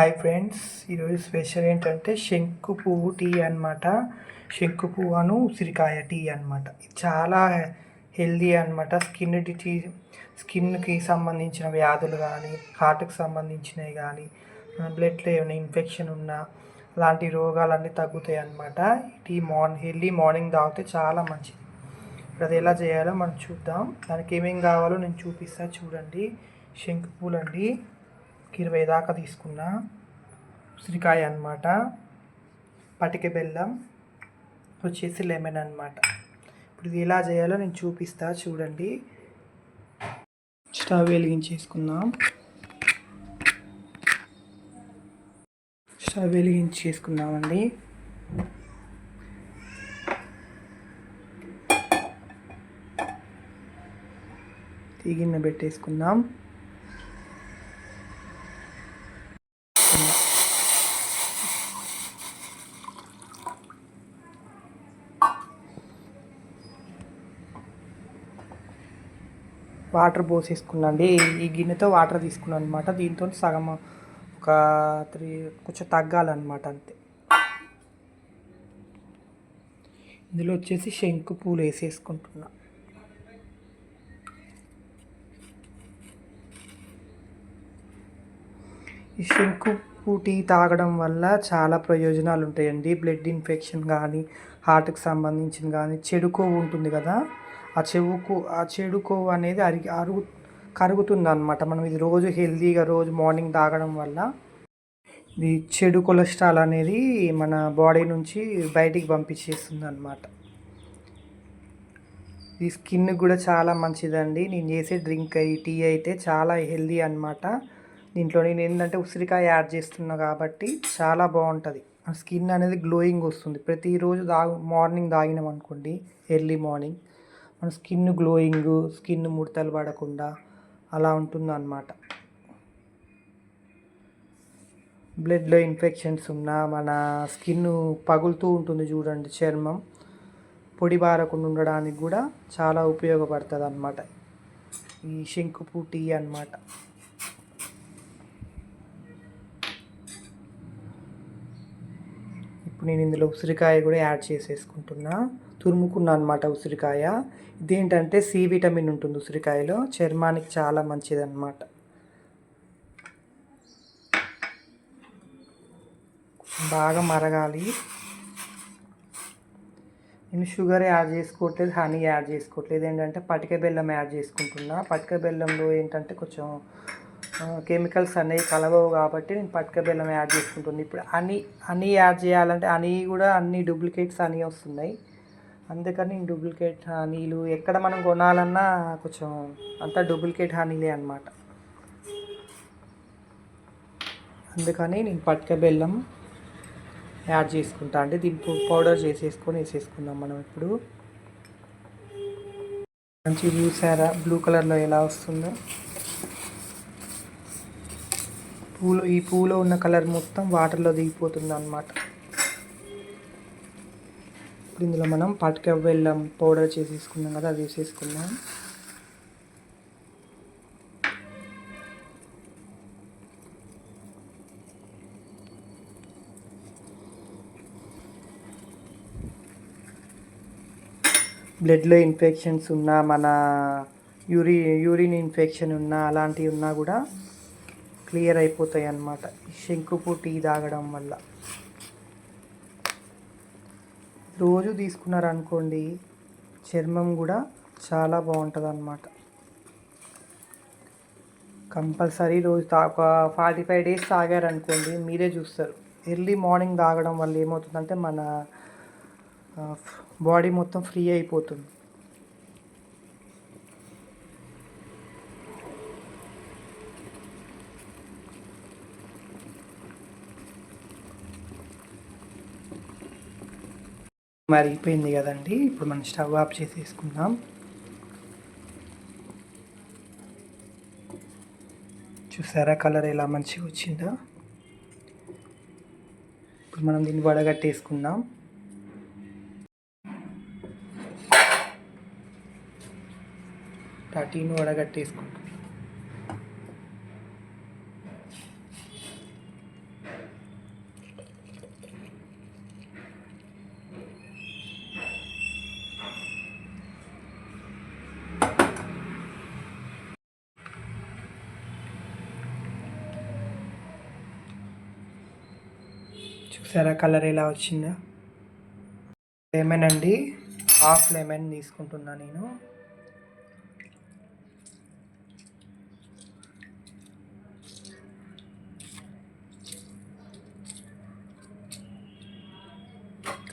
Hi friends ఈరోజు special ఏంటంటే శంకు పువ్వు టీ అన్నమాట. శంకు పువ్వు అను ఉసిరికాయ టీ అన్నమాట. ఇది చాలా హెల్దీ అన్నమాట. స్కిన్ డిటీ స్కిన్కి సంబంధించిన వ్యాధులు కానీ హార్ట్కి సంబంధించినవి కానీ బ్లడ్లో ఏమైనా ఇన్ఫెక్షన్ ఉన్నా అలాంటి రోగాలన్నీ తగ్గుతాయి అనమాట టీ మార్నింగ్ హెల్దీ మార్నింగ్ తాగితే చాలా మంచిది. ఇప్పుడు అది ఎలా చేయాలో మనం చూద్దాం. దానికి ఏమేమి కావాలో నేను చూపిస్తాను చూడండి. శంకు అండి ఇరవై దాకా తీసుకున్న. ఉసిరికాయ అన్నమాట. పటిక బెల్లం వచ్చేసి లెమన్ అన్నమాట. ఇప్పుడు ఇది ఎలా చేయాలో నేను చూపిస్తా చూడండి. స్టవ్ వెలిగించేసుకుందాం. స్టవ్ వెలిగించేసుకుందామండి. టీ గిన్నె పెట్టేసుకుందాం. వాటర్ పోసేసుకున్నాండి. ఈ గిన్నెతో వాటర్ తీసుకున్నాను అనమాట దీంతో సగం ఒక త్రీ కొంచెం తగ్గాలన్నమాట అంతే. ఇందులో వచ్చేసి శంకు పూలు వేసేసుకుంటున్నాను ఈ శంకు పూటి టీ తాగడం వల్ల చాలా ప్రయోజనాలు ఉంటాయండి బ్లడ్ ఇన్ఫెక్షన్ కానీ హార్ట్కి సంబంధించిన కానీ చెడు కొవ్వు ఉంటుంది కదా? ఆ చెవుకు ఆ చెడు అనేది అరిగి అరుగు కరుగుతుంది అనమాట మనం ఇది రోజు హెల్తీగా రోజు మార్నింగ్ తాగడం వల్ల ఇది చెడు కొలెస్ట్రాల్ అనేది మన బాడీ నుంచి బయటికి పంపించేస్తుంది అనమాట ఈ స్కిన్ కూడా చాలా మంచిదండి. నేను చేసే డ్రింక్ ఈ టీ అయితే చాలా హెల్దీ అనమాట దీంట్లో నేను ఏంటంటే ఉసిరికాయ యాడ్ చేస్తున్నా కాబట్టి చాలా బాగుంటుంది. స్కిన్ అనేది గ్లోయింగ్ వస్తుంది. ప్రతిరోజు తాగు మార్నింగ్ తాగినాం అనుకోండి ఎర్లీ మార్నింగ్ మన స్కిన్ గ్లోయింగ్ స్కిన్ ముడతలు పడకుండా అలా ఉంటుంది అన్నమాట బ్లడ్లో ఇన్ఫెక్షన్స్ ఉన్నా మన స్కిన్ పగులుతూ ఉంటుంది చూడండి చర్మం. పొడి బారకుండా ఉండడానికి కూడా చాలా ఉపయోగపడుతుంది అన్నమాట ఈ శంకుపూ టీ అన్నమాట. ఇప్పుడు నేను ఇందులో ఉసిరికాయ కూడా యాడ్ చేసేసుకుంటున్నా. తురుముకున్నా అనమాట ఉసిరికాయ. ఇదేంటంటే సి విటమిన్ ఉంటుంది ఉసిరికాయలో. చర్మానికి చాలా మంచిదన్నమాట. బాగా మరగాలి. నేను షుగర్ యాడ్ చేసుకోవట్లేదు హనీ యాడ్ చేసుకోవట్లేదు. ఏంటంటే పటిక బెల్లం యాడ్ చేసుకుంటున్నా. పటిక బెల్లంలో ఏంటంటే కొంచెం కెమికల్స్ అనేవి కలవవు కాబట్టి నేను పట్క బెల్లం యాడ్ చేసుకుంటున్నాను ఇప్పుడు అని అని యాడ్ చేయాలంటే అని కూడా అన్ని డూప్లికేట్స్ అని వస్తున్నాయి. అందుకని నేను డూప్లికేట్ హనీలు ఎక్కడ మనం కొనాలన్నా కొంచెం అంతా డూప్లికేట్ హనీలే అనమాట అందుకని నేను పట్క బెల్లం యాడ్ చేసుకుంటా. అంటే దీంట్లో పౌడర్ చేసేసుకొని వేసేసుకుందాం మనం ఇప్పుడు. మంచి చూసారా? బ్లూ కలర్లో ఎలా వస్తుందో. పూలు ఈ పూలో ఉన్న కలర్ మొత్తం వాటర్లో దిగిపోతుంది అనమాట ఇప్పుడు ఇందులో మనం పటిక వెళ్ళాం పౌడర్ చేసేసుకున్నాం కదా అది వేసేసుకుందాం. బ్లడ్లో ఇన్ఫెక్షన్స్ ఉన్నా మన యూరి యూరిన్ ఇన్ఫెక్షన్ ఉన్నా అలాంటివి ఉన్నా కూడా క్లియర్ అయిపోతాయి అన్నమాట. శంకుపు టీ తాగడం వల్ల. రోజు తీసుకున్నారనుకోండి చర్మం కూడా చాలా బాగుంటుంది అన్నమాట కంపల్సరీ రోజు తా ఒక ఫార్టీ ఫైవ్ డేస్ తాగారనుకోండి మీరే చూస్తారు. ఎర్లీ మార్నింగ్ తాగడం వల్ల ఏమవుతుందంటే మన బాడీ మొత్తం ఫ్రీ అయిపోతుంది. మరిగిపోయింది కదండి. ఇప్పుడు మనం స్టవ్ ఆఫ్ చేసేసుకుందాం. చూసారా కలర్ ఎలా మంచిగా వచ్చిందో? ఇప్పుడు మనం దీన్ని వడగట్టేసుకుందాం. టీను వడగట్టేసుకుంటాం చూసారా కలర్ ఎలా వచ్చిందా? లెమన్ అండి. హాఫ్ లెమన్ తీసుకుంటున్నా నేను.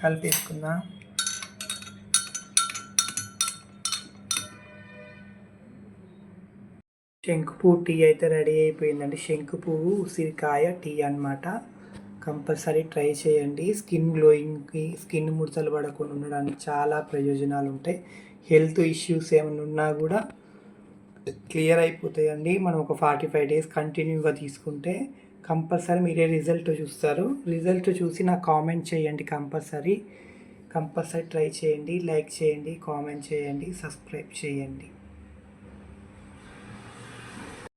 కలిపేసుకుందా శంకు పువ్వు టీ అయితే రెడీ అయిపోయిందండి. శంకు పువ్వు ఉసిరికాయ టీ అన్నమాట. కంపల్సరీ ట్రై చేయండి. స్కిన్ గ్లోయింగ్కి స్కిన్ ముడతలు పడకుండా ఉండడానికి చాలా ప్రయోజనాలు ఉంటాయి. హెల్త్ ఇష్యూస్ ఏమైనా ఉన్నా కూడా క్లియర్ అయిపోతాయండి. మనం ఒక ఫార్టీ ఫైవ్ డేస్ కంటిన్యూగా తీసుకుంటే కంపల్సరీ మీరే రిజల్ట్ చూస్తారు. రిజల్ట్ చూసి నాకు కామెంట్ చేయండి కంపల్సరీ. కంపల్సరీ ట్రై చేయండి లైక్ చేయండి కామెంట్ చేయండి సబ్స్క్రైబ్ చేయండి.